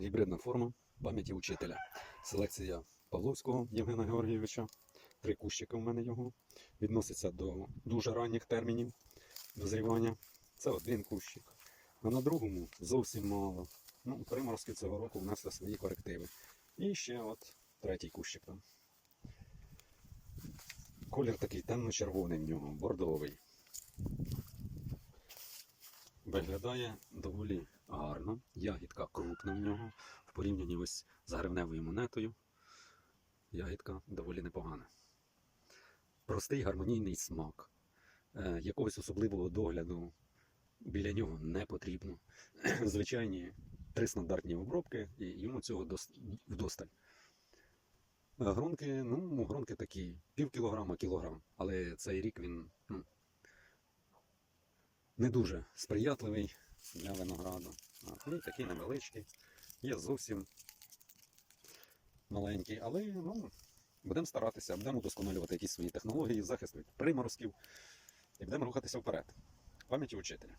Гібридна форма пам'яті учителя. Селекція Павловського Євгена Георгійовича. Три кущики у мене його. Відноситься до дуже ранніх термінів дозрівання. Це один кущик. А на другому зовсім мало. Ну, приморозки цього року внесли свої корективи. І ще от третій кущик там. Колір такий темно-червоний в нього, бордовий. Виглядає доволі гарно. Ягідка крупна в нього. В порівнянні ось з гривневою монетою. Ягідка доволі непогана. Простий гармонійний смак. Е, якогось особливого догляду біля нього не потрібно. Звичайні три стандартні обробки, і йому цього вдосталь. Е, Гронки, ну, гронки такі, пів кілограма, кілограм. Але цей рік він ну, не дуже сприятливий для винограду. А, ну, такий невеличкий. Є зовсім маленький, але ну, будемо старатися, будемо удосконалювати якісь свої технології захисту від приморозків і будемо рухатися вперед. Пам'яті учителя.